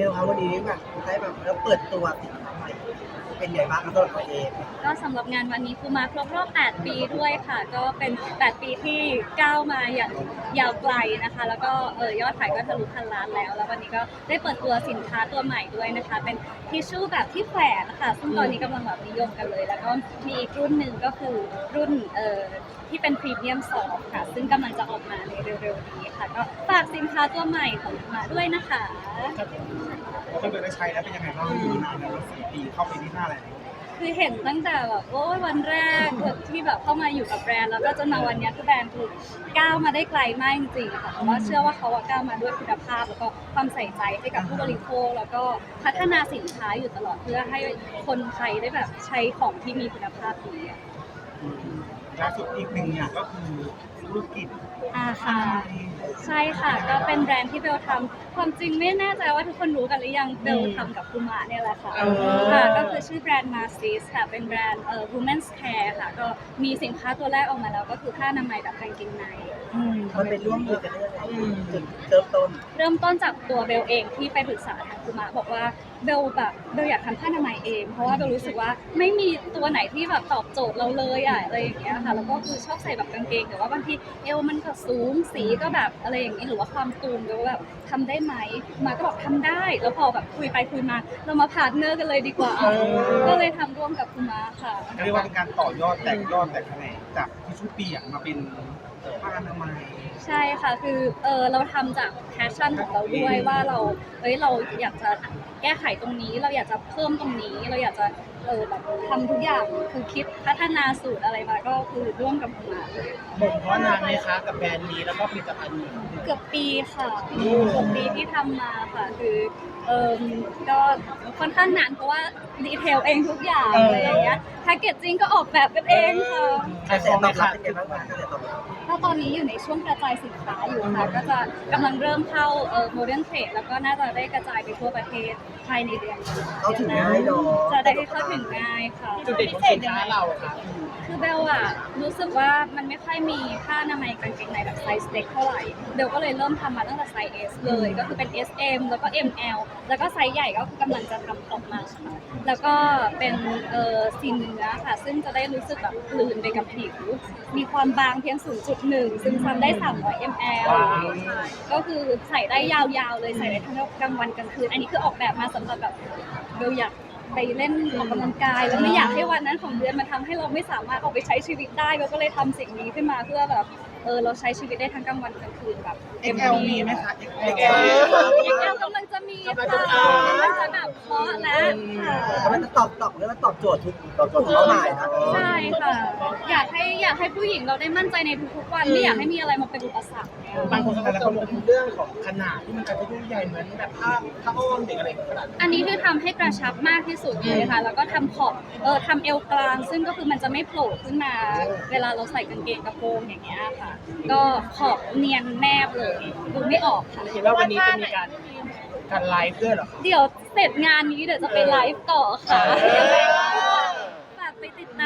บลครับวันนี้แบบได้แบบแล้วเปิดตัวสินค้าใหม่ เป็นไงบ้างครับสำหรับตัวเองก็สำหรับงานวันนี้คูมาครบรอบ 8 ปีด้วยค่ะ ก็เป็น 8 ปีที่ก้าวมาอย่างยาวไกลนะคะ แล้วก็เออยอดขายก็ทะลุพันล้านแล้ว แล้ววันนี้ก็ได้เปิดตัวสินค้าตัวใหม่ด้วยนะคะ เป็นทิชชู่แบบที่แขวนค่ะซึ่งตอนนี้กำลังแบบนิยมกันเลย แล้วก็มีอีกรุ่นหนึ่งก็คือรุ่นเอ่อที่เป็นพรีเมียมซอฟค่ะ ซึ่งกำลังจะออกมาในเร็วๆนี้ค่ะ ก็ฝากสินค้าตัวใหม่ของมาด้วยนะคะพอคนเปิดได้ใช้แล้วเป็นยังไงบ้างอยู่นานแล้วสี่ปีเข้าไปที่ห้าแล้วคือเห็นตั้งแต่แบบโอ้ยวันแรกที่แบบเข้ามาอยู่กับแบรนด์แล้วก็จนมาวันเนี้ยคือแบรนด์คือก้าวมาได้ไกลมากจริงๆค่ะเพราะว่าเชื่อว่าเขาอะก้าวมาด้วยคุณภาพ แล้วก็ความใส่ใจให้กับผู้บริโภค แล้วก็พัฒนาสินค้าอยู่ตลอดเพื่อให้คนไทยได้แบบใช้ของที่มีคุณภาพดีอะ ล่าสุดอีกหนึ่งอย่างก็คือธุรกิจอ่าค่ะ ใช่ค่ะ ก็เป็นแบรนด์ที่เบลทำความจริงไม่แน่ใจว่าทุกคนรู้กันหรือยังเบลทำกับคูมาเนี่ยแหละค่ะเออค่ะ ก็คือชื่อแบรนด์ Marcis ค่ะ เป็นแบรนด์เอ่อ Women's Care ค่ะ ก็มีสินค้าตัวแรกออกมาแล้วก็คือผ้าอนามัยแบบกางเกงใน มันเป็นร่วมมือกันได้ยังไงจุดเริ่มต้น เริ่มต้นจากตัวเบลเองที่ไปปรึกษาทางคุมาบอกว่า เบลแบบเบลอยากทำผ้าอนามัยเอง เพราะว่าเบลรู้สึกว่าไม่มีตัวไหนที่แบบตอบโจทย์เราเลยอะอะไรอย่างเงี้ยค่ะแล้วก็คือชอบใส่แบบกางเกงแต่ว่าบางทีเอวมันก็สูงสีก็แบบอะไรอย่างนี้หรือว่าความตูมเบลแบบทำได้ไหมมาก็บอกทำได้ แล้วพอแบบคุยไปคุยมา เรามาพาร์ทเนอร์กันเลยดีกว่า ก็เลยทำร่วมกับคุณมาค่ะ เรียกว่าเป็นการต่อยอดแตกยอดแตกแขนงจากทิชชู่เปียกมาเป็น ผ้าอนามัยใช่ค่ะคือเออเราทำจากแพชชั่นของเราด้วยว่าเราเอ้ยเราอยากจะแก้ไขตรงนี้ เราอยากจะเพิ่มตรงนี้ เราอยากจะเออแบบทำทุกอย่างคือคิดพัฒนาสูตรอะไรมาก็คือร่วมกับคุณมาเลยบ่มเพาะนานไหมคะกับแบรนด์นี้แล้วก็ผลิตภัณฑ์นี้ เกือบปีค่ะเกือบปีที่ทำมาค่ะคือเออก็ค่อนข้างนานเพราะว่าดีเทลเองทุกอย่างอะไรอย่างเงี้ยแพคเกจจิ้งก็ออกแบบกันเองค่ะขายของไหมตอบรัคะบเป็นไงบ้างคะกระแสตอบรับถ้าตอนนี้อยู่ในช่วงกระจายสินค้าอยู่ค่ะ ก็จะกำลังเริ่มเข้าเอ่อโมเดิร์นเทรดแล้วก็น่าจะได้กระจายไปทั่วประเทศภายในเดือนนี้เข้าถึงง่ายเนาะจะได้เข้าถึงง่ายค่ะ จุดเด่นของสินค้าเราค่ะ คือเบลอะรู้สึกว่ามันไม่ค่อยมีผ้าอนามัยกางเกงในแบบไซส์เล็กเท่าไหร่เบลก็เลยเริ่มทำมาตั้งแต่ไซส์ S เลย ก็คือเป็น S M แล้วก็ M L แล้วก็ไซส์ใหญ่ก็คือกำลังจะทำออกมาค่ะแล้วก็เป็นเอ่อซีนเนื้อค่ะ ซึ่งจะได้รู้สึกแบบกลืนไปกับผิว มีความบางเพียง 0.1ซึ่งซ้ำได้ 300 ml ว้าวก็คือใส่ได้ยาวๆเลยใส่ได้ทั้งกลางวันกลางคืน อันนี้คือออกแบบมาสำหรับแบบเบลอยาก ไปเล่นออกกำลังกาย แล้วไม่อยากให้วันนั้นของเดือนมาทำให้เราไม่สามารถออกไปใช้ชีวิตได้เบลก็เลยทำสิ่งนี้ขึ้นมาเพื่อแบบเออเราใช้ชีวิตได้ทั้งกลางวันกลางคืนแบบเต็ม XL ที่ มีไหมคะ XL XL ยังแอลกำลังจะมีค่ะกำลังจะแบบเคาะแล้วค่ะแต่มันจะตอบตอบเรียกว่าตอบโจทย์ทุกตอบโจทย์ทุกเป้าหมายนะใช่ค่ะ อยากให้อยากให้ผู้หญิงเราได้มั่นใจในทุกๆวันไม่อยากให้มีอะไรมาเป็นอุปสรรคเนี่ย บางคนเขาก็จะมองเรื่องของขนาดที่มันจะยุ่งใหญ่เหมือนแบบผ้าผ้าอ้อมเด็กอะไรขนาดนั้นอันนี้คือทำให้กระชับมากที่สุดเลยค่ะ แล้วก็ทำขอบเออทำเอวกลาง ซึ่งก็คือมันจะไม่โผล่ขึ้นมา เวลาเราใส่กางเกงกระโปรงอย่างเงี้ยค่ะ ก็ขอบเนียนแนบเลยดูไม่ออกค่ะ เห็นว่าวันนี้จะมีการการไลฟ์ด้วยเหรอคะเดี๋ยวเสร็จงานนี้เดี๋ยวจะไปไลฟ์ต่อค่ะ เออยังไงก็ฝ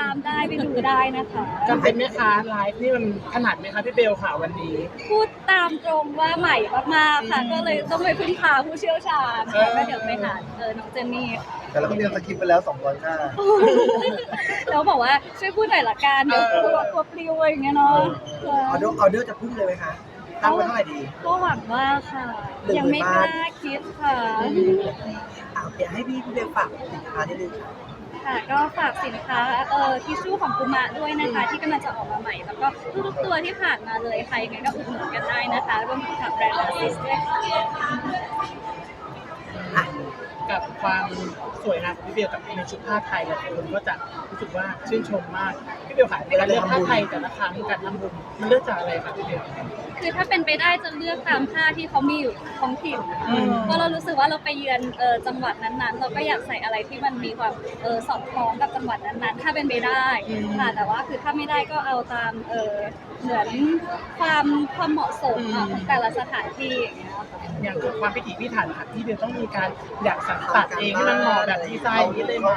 ากไปติดตามได้ไปดูได้นะคะการเป็นแม่ค้าไลฟ์นี่มันขนาดไหมคะพี่เบลค่ะวันนี้ พูดตามตรงว่าใหม่มากๆค่ะ ก็เลยต้องไปพึ่งพาผู้เชี่ยวชาญค่ะก็เดี๋ยวไปหาเออน้องเจนนี่ค่ะแต่เราก็เรียนสคริปต์ไปแล้ว200หน้า แล้วบอกว่าช่วยพูดหน่อยละกันเดี๋ยวกลัวกลัวปลิวอะไรอย่างเงี้ยเนาะออเดอร์ออเดอร์จะพุ่งเลยไหมคะตั้งไว้เท่าไหร่ดี ก็หวังว่าค่ะหนึ่งหมื่นยังไม่กล้าคิดค่ะ อ่าเดี๋ยวให้พี่พี่เบลฝากสินค้านิดนึงค่ะ ค่ะก็ฝากสินค้าเอ่อทิชชู่ของกุมะด้วยนะคะ ที่กำลังจะออกมาใหม่ แล้วก็ทุกๆตัวที่ผ่านมาเลยใครยังไงก็อุดหนุนกันได้นะคะรวมถึงแบรนด์อาซิสด้วยค่ะ กับความสวยงามของพี่เบลกับในชุดผ้าไทยหลายคนก็จะรู้สึกว่าชื่นชมมากพี่เบลค่ะในการเลือกผ้าไทยแต่ละครั้งการทำบุญมันเลือกจากอะไรคะพี่เบล คือถ้าเป็นไปได้จะเลือกตามผ้าที่เขามีอยู่ท้องถิ่นเพราะเรารู้สึกว่าเราไปเยือนเออจังหวัดนั้นๆ เราก็อยากใส่อะไรที่มันมีความเออสอดคล้องกับจังหวัดนั้นๆ ถ้าเป็นไปได้ค่ะแต่ว่าคือถ้าไม่ได้ก็เอาตามเออเหมือนความความเหมาะสมอะของแต่ละสถานที่อย่างเงี้ย อย่างความพิถีพิถันค่ะที่เบลต้องมีการอยากสั่งตัดเองให้มันเหมาะแบบดีไซน์อย่างนี้เลยไหม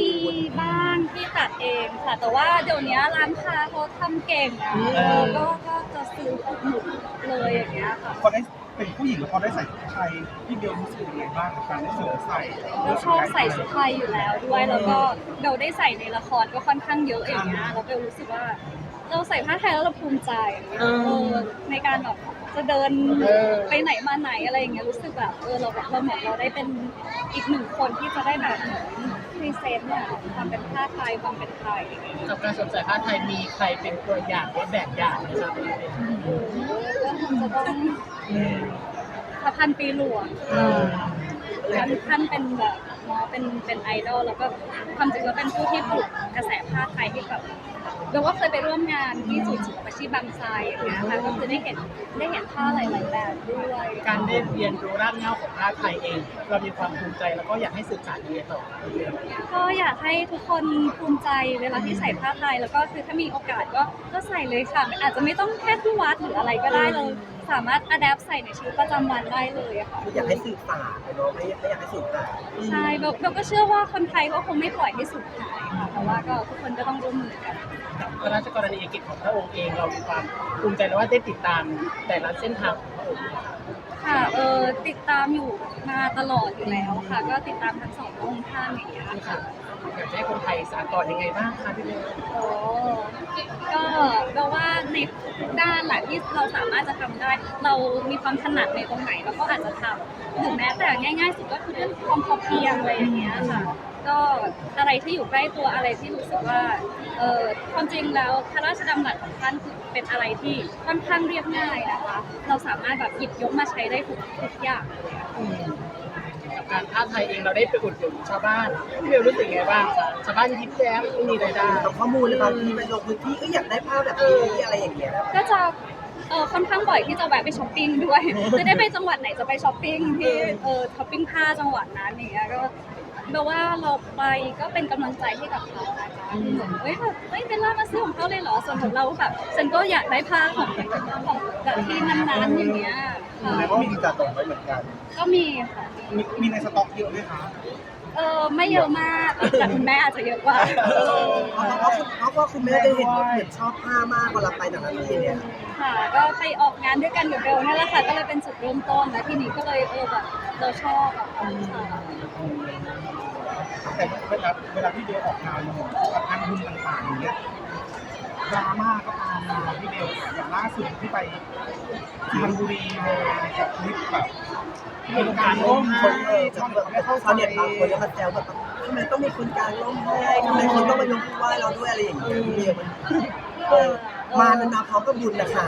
มีบ้างที่ตัดเองค่ะ แต่ว่าเดี๋ยวนี้ร้านค้าเขาทำเก่งอะเออก็ก็จะซื้ออุดหนุนเลยอย่างเงี้ยค่ะ พอได้เป็นผู้หญิงแล้วพอได้ใส่ชุดไทยพี่เบลรู้สึกยังไงบ้างกับการได้สวมใส่ก็ชอบใส่ชุดไทยอยู่แล้วด้วย แล้วก็เบลได้ใส่ในละครก็ค่อนข้างเยอะอย่างเงี้ยแล้วเบลรู้สึกว่า เราใส่ผ้าไทยแล้วเราภูมิใจเออในการแบบ จะเดินไปไหนมาไหนอะไรอย่างเงี้ยรู้สึกแบบเออเราแบบเราเหมือนเราได้เป็นอีกหนึ่งคนที่จะได้แบบเหมือนพรีเซนต์อะความเป็นผ้าไทยความเป็นไทยกับการสวมใส่ผ้าไทยมีใครเป็นตัวอย่างหรือแบบอย่างไหมครับก็คงจะต้องพระพันปีหลวงท่านท่านเป็นแบบ เนาะเป็นเป็นไอดอลแล้วก็ความจริงแล้วเป็นผู้ที่ปลุกกระแสผ้าไทยให้แบบเบลว่าเคยไปร่วมงานที่ศูนย์ศิลปาชีพบางไทรอย่างเงี้ยค่ะก็คือได้เห็นได้เห็นผ้าหลายๆแบบด้วยการได้เรียนรู้รากเหง้าของผ้าไทยเอง เรามีความภูมิใจแล้วก็อยากให้สื่อสารยังไงต่อก็อยากให้ทุกคนภูมิใจเวลาที่ใส่ผ้าไทยแล้วก็คือถ้ามีโอกาสก็ก็ใส่เลยค่ะอาจจะไม่ต้องแค่ที่วัดหรืออะไรก็ได้เรา สามารถอัดแอปใส่ในชีวิตประจำวันได้เลยอะค่ะ คืออยากให้สื่อสารเนาะไม่ไม่อยากให้สื่อสารใช่เบลเบลก็เชื่อว่าคนไทยก็คงไม่ปล่อยให้สูญหายค่ะแต่ว่าก็ทุกคนก็ต้องร่วมมือกัน พระราชกรณียกิจของพระองค์เองเรามีความภูมิใจแล้วว่าได้ติดตามแต่ละเส้นทางของพระองค์ค่ะ เออติดตามอยู่มาตลอดอยู่แล้วค่ะ ก็ติดตามทั้งสองพระองค์ท่านอย่างเงี้ยค่ะค่ะ อยากจะให้คนไทยสานต่อยังไงบ้างคะพี่เบล โอ้ก็เบลว่า ในทุกด้านแหละที่เราสามารถจะทำได้ เรามีความถนัดในตรงไหนเราก็อาจจะทำหรือแม้แต่ง่าย ๆ สุดก็คือเรื่องความพอเพียงอะไรอย่างเงี้ยค่ะ ก็อะไรที่อยู่ใกล้ตัวอะไรที่รู้สึกว่าเออความจริงแล้วพระราชดำรัสของท่านคือเป็นอะไรที่ค่อนข้างเรียบง่ายนะคะ เราสามารถแบบหยิบยกมาใช้ได้ทุกทุกอย่างเลย กับการผ้าไทยเองเราได้ไปอุดหนุนชาวบ้านพี่เบลรู้สึกยังไงบ้างคะชาวบ้านยิ้มแย้มไม่มีรายได้ตามข้อมูลเลยบางทีไปลงพื้นที่ก็อยากได้ภาพแบบนี้อะไรอย่างเงี้ยก็จะเออค่อนข้างบ่อยที่จะแวะไปช้อปปิ้งด้วยคือได้ไปจังหวัดไหนจะไปช้อปปิ้งที่เออช้อปปิ้งผ้าจังหวัดนั้นอย่างเงี้ยก็แปลว่าเราไปก็เป็นกำลังใจให้กับเขานะคะคือเหมือนเฮ้ยแบบเฮ้ยเบลล่ามาซื้อของเขาเลยเหรอส่วนของเราแบบฉันก็อยากได้ผ้าของของแบบที่นั้นๆอย่างเงี้ย ค่ะแล้วก็มีจัดส่งไว้เหมือนกัน ก็มีค่ะ มีมีในสต็อกเยอะไหมคะเออไม่เยอะมากแต่คุณแม่อาจจะเยอะกว่าเพราะเพราะคุณเพราะว่าคุณแม่ได้เห็นว่าเหมือนชอบผ้ามากเวลาไปแต่ละที่เนี่ยค่ะ ก็ไปออกงานด้วยกันกับเบลนั่นแหละค่ะ ก็เลยเป็นจุดเริ่มต้นแล้วทีนี้ก็เลยเออแบบเราชอบอะค่ะแต่เวลาเวลาพี่เบลออกงานกับงานบุญต่างๆอย่างเงี้ยดราม่าก็ตามมา พี่เบลอย่างล่าสุดที่ไปสุพรรณบุรีมากับคลิปแบบเป็นการล้มคนเออชอบแบบไม่เข้าชาวเน็ตบางคนก็มาแซวแบบทำไมต้องมีคนกลางร่มให้ทำไมคนต้องมายกมือไหว้เราด้วยอะไรอย่างเงี้ยพี่เบลมันเออ มามันมาพร้อมกับบุญนะคะ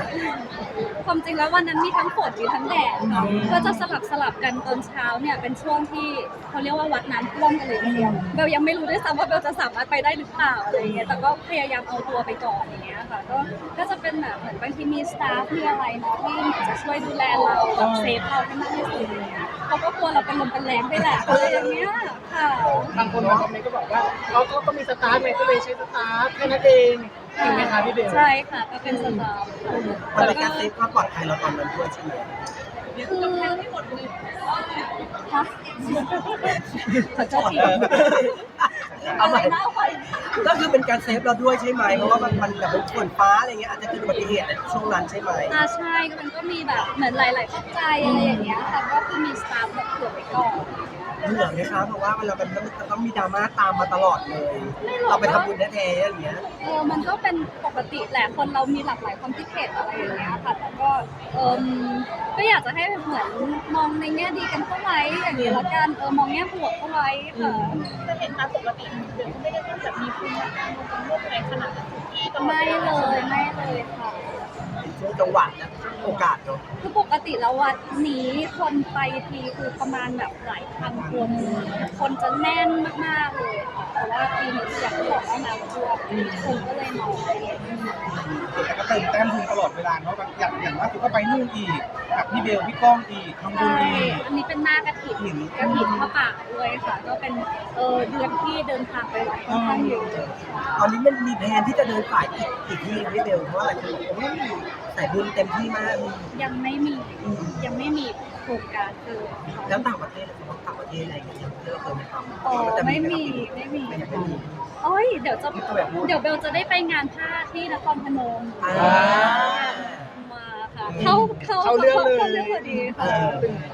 ความจริงแล้ววันนั้นมีทั้งฝนมีทั้งแดดเนาะก็จะสลับสลับกันตอนเช้าเนี่ยเป็นช่วงที่เขาเรียกว่าวัดน้ำท่วมกันเลยทีเดียวเบลยังไม่รู้ด้วยซ้ำว่าเบลจะสามารถไปได้หรือเปล่าอะไรเงี้ยแต่ก็พยายามเอาตัวไปก่อนอย่างเงี้ยค่ะก็ก็จะเป็นแบบเหมือนบางทีมีสตาฟมีอะไรเนาะที่จะช่วยดูแลเราแบบเซฟเราให้มากที่สุดอย่างเงี้ย เขาก็กลัวเราเป็นลมเป็นแรงไปแหละอะไรอย่างเงี้ยค่ะ บางคนมาคอมเมนต์ก็บอกว่าเขาเขาก็มีสตาร์ทไงก็เลยใช้สตาร์ทแค่นั้นเองจริงไหมคะพี่เบล ใช่ค่ะก็เป็นสตาฟมันเป็นการเซฟความปลอดภัยเราตอนนั้นด้วยใช่ไหม คือฮะขอโทษทีเอาใหม่นะเอาใหม่ก็คือเป็นการเซฟเราด้วยใช่ไหมเพราะว่ามันมันแบบเป็นฝนฟ้าอะไรเงี้ยอาจจะเกิดอุบัติเหตุในช่วงนั้นใช่ไหมอ่าใช่ก็มันก็มีแบบเหมือนหลายๆปัจจัยอะไรอย่างเงี้ยค่ะก็คือมีสตาฟแบบเผื่อไปก่อน เหนื่อยไหมคะเพราะว่าเวลามันมันจะต้องมีดราม่าตามมาตลอดเลย เราไปทำบุญแท้ๆอย่างเงี้ยเออมันก็เป็นปกติแหละคนเรามีหลากหลายความคิดเห็นอะไรอย่างเงี้ยค่ะแต่ก็เออก็อยากจะให้เหมือนมองในแง่ดีกันเข้าไว้อย่างนี้ละกันเออมองแง่บวกเข้าไว้ค่ะจะเห็นตามปกติเดี๋ยวก็ไม่ได้ต้องแบบมีภูมิคุ้มกันความโรคอะไรขนาดนั้นทุกที่ตลอดไม่เลยไม่เลยค่ะ ช่วงจังหวะนะโอกาสเนาะคือปกติแล้ววัดนี้คนไปทีคือประมาณแบบหลายพันคนคนจะแน่นมากๆเลยค่ะแต่ว่าปีนี้อย่างที่บอกว่าน้ำท่วมคนก็เลยน้อยแต่ก็เติมแต้มบุญตลอดเวลาเนาะแบบอย่างอย่างล่าสุดก็ไปนู่นอีกกับพี่เบลพี่ก้องอีกทำบุใช่ญอีก อันนี้เป็นหน้ากระถิ่นกระถิ่นพระป่าด้วยค่ะ ก็เป็นเออเดือนที่เดินทางไปหลายค่อนข้างเยอะ ตอนนี้มันมีแผนที่จะเดินสายอีกอีกที่ไม่เร็วเพราะว่าหลายคนบอกว่า สายบุญเต็มที่มาก ยังไม่มียังไม่มีโครงการเกิดแล้วต่างประเทศล่ะครับต่างประเทศอะไรอย่างเงี้ยที่เราเคยไปทำอ๋อมันจะไม่มีหไม่มี ไม่มี โอ้ยเดี๋ยวจะ เดี๋ยวเบลจะได้ไปงานผ้าที่นครพนมอ่ามาค่ะ เข้าเข้าเข้าเรื่องเลย เข้าเรื่องพอดีเอค่ะ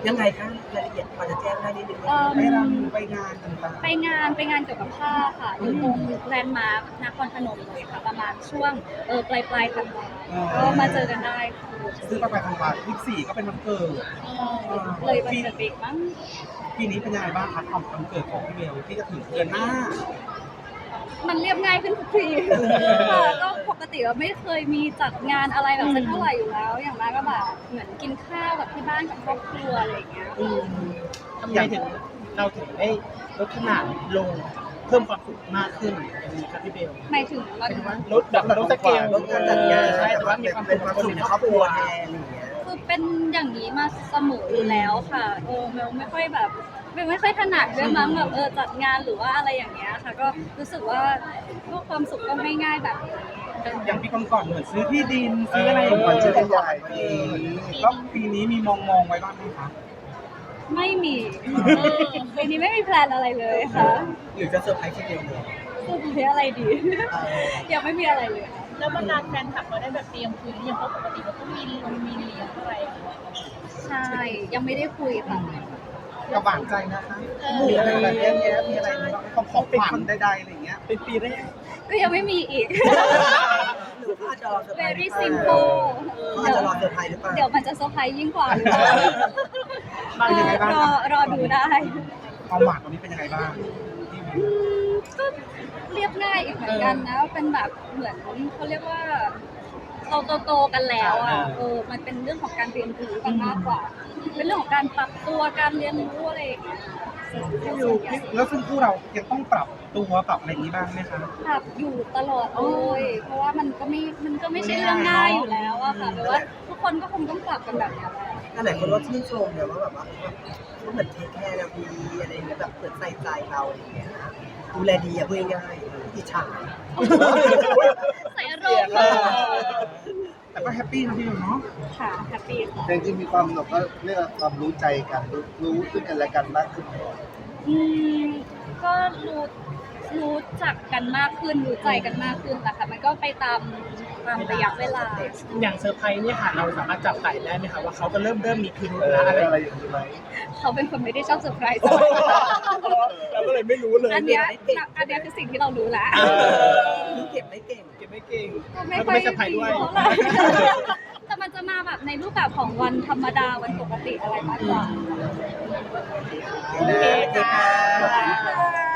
อยังไงคะรายละเอียดพอจะแจ้งได้นิดนึงไหมเอิ่ม ไปรำไปงานต่างไปงานไปงานเกี่ยวกับผ้าค่ะอยู่ตรงแลนด์มาร์คนครพนมเลยค่ะประมาณช่วงเออปลายปลายๆธันวาก็มาเจอกันได้ค่ะๆซึ่งก็ไปทางวันที่สี่ก็เป็นวันเกิด เลยวันเกิดปีกมั้งปีนี้เป็นยังไงบ้างคะความวันเกิดของพี่เบลที่จะถึงเดือนหน้า มันเรียบง่ายขึ้นทุกทีค่ะก็ปกติว่าไม่เคยมีจัดงานอะไรแบบสักเท่าไหร่อยู่แล้ว อย่างมากก็แบบเหมือนกินข้าวกับที่บ้านกับครอบครัวอะไรอย่างเงี้ยทำไมถึงเราถึงได้ลดขนาดลงเพิ่มความสุขมากขึ้นอย่างนี้ครับพี่เบลหมายถึงว่าลดแบบลดสเกลลดการจัดงานใช่แต่ว่ามีความเป็นความสุขในครอบครัวแทนอะไรอย่างเงี้ยคือเป็นอย่างนี้มาเสมออยู่แล้วค่ะเออเมลไม่ค่อยแบบ เมลไม่ค่อยถนัดด้วยมั้งแบบเออจัดงานหรือว่าอะไรอย่างเงี้ยค่ะ ก็รู้สึกว่าพวกความสุขก็ง่ายๆแบบนี้อย่างปีก่อนๆเหมือนซื้อที่ดินซื้ออะไรเออเหมือนซื้อที่ใหญ่เออแล้วปีนี้มีมองมองๆไว้บ้างไหมคะไม่มีปีนี้ไม่มีแพลนอะไรเลยค่ะหรือจะเซอร์ไพรส์ทีเดียวเลยคือมีอะไรดีเออยังไม่มีอะไรเลยค่ะ แล้วบรรดาแฟนคลับเราได้แบบเตรียมคุยหรือยังเพราะปกติเราต้องมีลงมีเลี้ยงอะไรใช่ ยังไม่ได้คุยค่ะ กับหวานใจนะคะเอมีออะไรแบบเยอะแยะมีอะไรของของขวัญใดๆอะไรอย่างเงี้ย เป็นปีแรกก็ยังไม่มีอีก หรือเขาอาจจะรอเซอร์ไพรส์ very simple เขาอาจจะรอเซอร์ไพรส์หรือเปล่า เดี๋ยวมันจะเซอร์ไพรส์ยิ่งกว่าหรือเปล่าเป็นยังไงบ้างรอรอดูได้ ความหวานตรงนี้เป็นยังไงบ้างอืมก็เรียบง่ายอีกเหมือนกันนะ เป็นแบบเหมือนเขาเรียกว่า เราโตๆกันแล้วอะเออมันเป็นเรื่องของการเรียนรู้กันมากกว่า เป็นเรื่องของการปรับตัวการเรียนรู้อะไรอย่างเงี้ยพี่อยู่แล้วซึ่งคู่เรายังต้องปรับตัวปรับอะไรอย่างนี้บ้างไหมคะปรับอยู่ตลอดเลยเพราะว่ามันก็ไม่มันก็ไม่ใช่เรื่องง่ายอยู่แล้วอะค่ะแต่ว่าทุกคนก็คงต้องปรับกันแบบนี้แหละนั่นแหละคนว่าชื่นชมเนี่ยว่าแบบว่าเขาเหมือนเทคแคร์เราดีอะไรอย่างเงี้ยแบบเหมือนใส่ใจเราอะไรอย่างเงี้ยดูแลดีอะพูดง่ายๆอิจฉาใส่อารมณ์เลย แต่ก็แฮปปี้นะพี่อยู่เนาะค่ะแฮปปี้ค่ะแต่จริงๆมีความแบบว่าเรียกว่าความรู้ใจกันรู้รู้ซึ่งกันและกันมากขึ้นอืมก็รู้รู้จักกันมากขึ้นรู้ใจกันมากขึ้นแหละค่ะมันก็ไปตามตามระยะเวลา อย่างเซอร์ไพรส์เนี่ยค่ะ เราสามารถจับไต่ได้ไหมคะว่าเขาก็เริ่มเริ่มมีพิรุธแล้วอะไรอะไรอย่างนี้ไหมเขาเป็นคนไม่ได้ชอบเซอร์ไพรส์เราก็เลยไม่รู้เลยอันเนี้ยอันเนี้ยคือสิ่งที่เรารู้แล้วคือ เก็บไม่เก่ง เก็บไม่เก่งก็ไม่แล้วก็ค่อยไม่เซอร์ไพรส์ด้วยเท่าไหร่แต่มันจะมาแบบในรูปแบบของวันธรรมดาวันปกติอะไรมากกว่าโอเคค่ะค่ะ